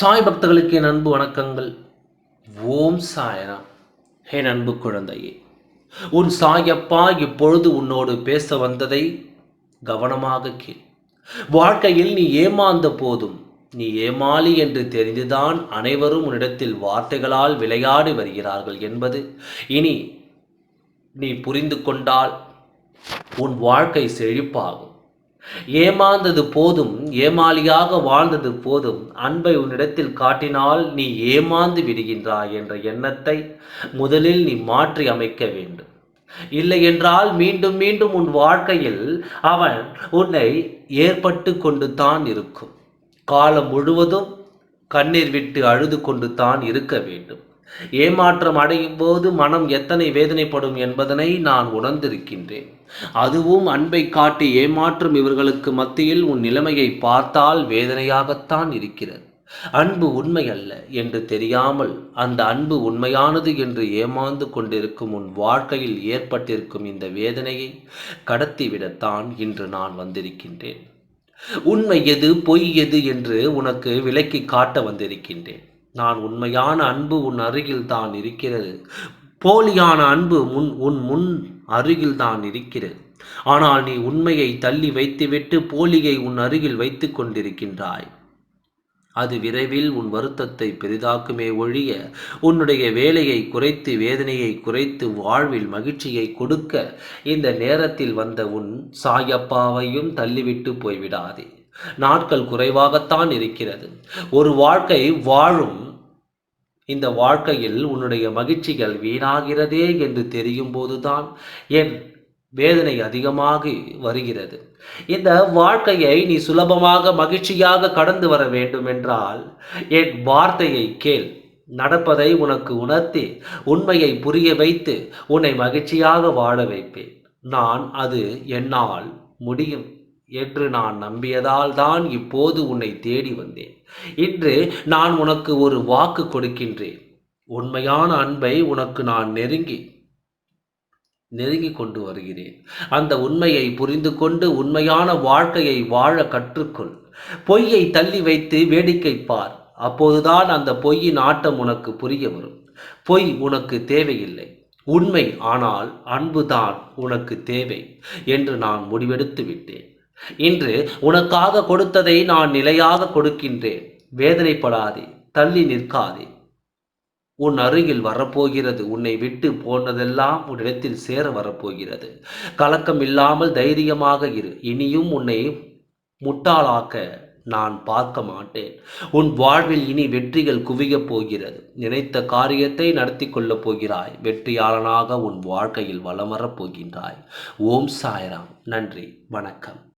சாய் பக்தர்களுக்கு என் அன்பு வணக்கங்கள். ஓம் சாயராம் என் அன்பு குழந்தையே உன் சாயப்பா இப்பொழுது உன்னோடு பேச வந்ததை கவனமாக கேள். வாழ்க்கையில் நீ ஏமாந்த போதும் நீ ஏமாளி என்று தெரிந்துதான் அனைவரும் உன்னிடத்தில் வார்த்தைகளால் விளையாடி வருகிறார்கள் என்பது இனி நீ புரிந்து கொண்டால் உன் வாழ்க்கை செழிப்பாகும். ஏமாந்தது போதும் ஏமாளியாக வாழ்ந்தது போதும். அன்பை உன்னிடத்தில் காட்டினால் நீ ஏமாந்து விடுகின்றாய் என்ற எண்ணத்தை முதலில் நீ மாற்றி அமைக்க வேண்டும். இல்லை என்றால் மீண்டும் மீண்டும் உன் வாழ்க்கையில் அவன் உன்னை ஏற்பட்டு கொண்டு தான் இருக்கும். காலம் முழுவதும் கண்ணீர் விட்டு அழுது கொண்டு தான் இருக்க வேண்டும். ஏமாற்றம் அடையும் போது மனம் எத்தனை வேதனைப்படும் என்பதனை நான் உணர்ந்திருக்கின்றேன். அதுவும் அன்பை காட்டி ஏமாற்றும் இவர்களுக்கு மத்தியில் உன் நிலைமையை பார்த்தால் வேதனையாகத்தான் இருக்கிறது. அன்பு உண்மை அல்ல என்று தெரியாமல் அந்த அன்பு உண்மையானது என்று ஏமாந்து கொண்டிருக்கும் உன் வாழ்க்கையில் ஏற்பட்டிருக்கும் இந்த வேதனையை கடத்திவிடத்தான் இன்று நான் வந்திருக்கின்றேன். உண்மை எது பொய் எது என்று உனக்கு விலக்கி காட்ட வந்திருக்கின்றேன். நான் உண்மையான அன்பு உன் அருகில் தான் இருக்கிறது. போலியான அன்பு முன் உன் முன் அருகில் தான் இருக்கிறது. ஆனால் நீ உண்மையை தள்ளி வைத்துவிட்டு போலியை உன் அருகில் வைத்து கொண்டிருக்கின்றாய். அது விரைவில் உன் வருத்தத்தை பெரிதாக்குமே ஒழிய உன்னுடைய வேலையை குறைத்து வேதனையை குறைத்து வாழ்வில் மகிழ்ச்சியை கொடுக்க இந்த நேரத்தில் வந்த உன் சாயப்பாவையும் தள்ளிவிட்டு போய்விடாதே. நாட்கள் குறைவாகத்தான் இருக்கிறது. ஒரு வாழ்க்கை வாழும் இந்த வாழ்க்கையில் உன்னுடைய மகிழ்ச்சிகள் வீணாகிறதே என்று தெரியும் போதுதான் என் வேதனை அதிகமாக வருகிறது. இந்த வாழ்க்கையை நீ சுலபமாக மகிழ்ச்சியாக கடந்து வர வேண்டும் என்றால் என் வார்த்தையை கேள். நடப்பதை உனக்கு உணர்த்தி உண்மையை புரிய வைத்து உன்னை மகிழ்ச்சியாக வாழ வைப்பேன். நான் அது என்னால் முடியும். என்று நான் நம்பியதால் தான் இப்போது உன்னை தேடி வந்தேன். இன்று நான் உனக்கு ஒரு வாக்கு கொடுக்கின்றேன். உண்மையான அன்பை உனக்கு நான் நெருங்கி நெருங்கி கொண்டு வருகிறேன். அந்த உண்மையை புரிந்து கொண்டு உண்மையான வாழ்க்கையை வாழ கற்றுக்கொள். பொய்யை தள்ளி வைத்து வேடிக்கை பார். அப்போதுதான் அந்த பொய்யின் ஆட்டம் உனக்கு புரிய வரும். பொய் உனக்கு தேவையில்லை. உண்மை ஆனால் அன்புதான் உனக்கு தேவை என்று நான் முடிவெடுத்து விட்டேன். இன்று உனக்காக கொடுத்ததை நான் நிலையாக கொடுக்கின்றேன். வேதனைப்படாதே தள்ளி நிற்காதே. உன் அருகில் வரப்போகிறது உன்னை விட்டு போனதெல்லாம் உன்னிடத்தில் சேர வரப்போகிறது. கலக்கம் இல்லாமல் தைரியமாக இரு இனியும் உன்னை முட்டாளாக்க நான் பார்க்க மாட்டேன். உன் வாழ்வில் இனி வெற்றிகள் குவியப் போகிறது. நினைத்த காரியத்தை நடத்தி கொள்ளப் போகிறாய். வெற்றியாளனாக உன் வாழ்க்கையில் வளம் வரப் போகின்றாய். ஓம் சாய்ராம். நன்றி வணக்கம்.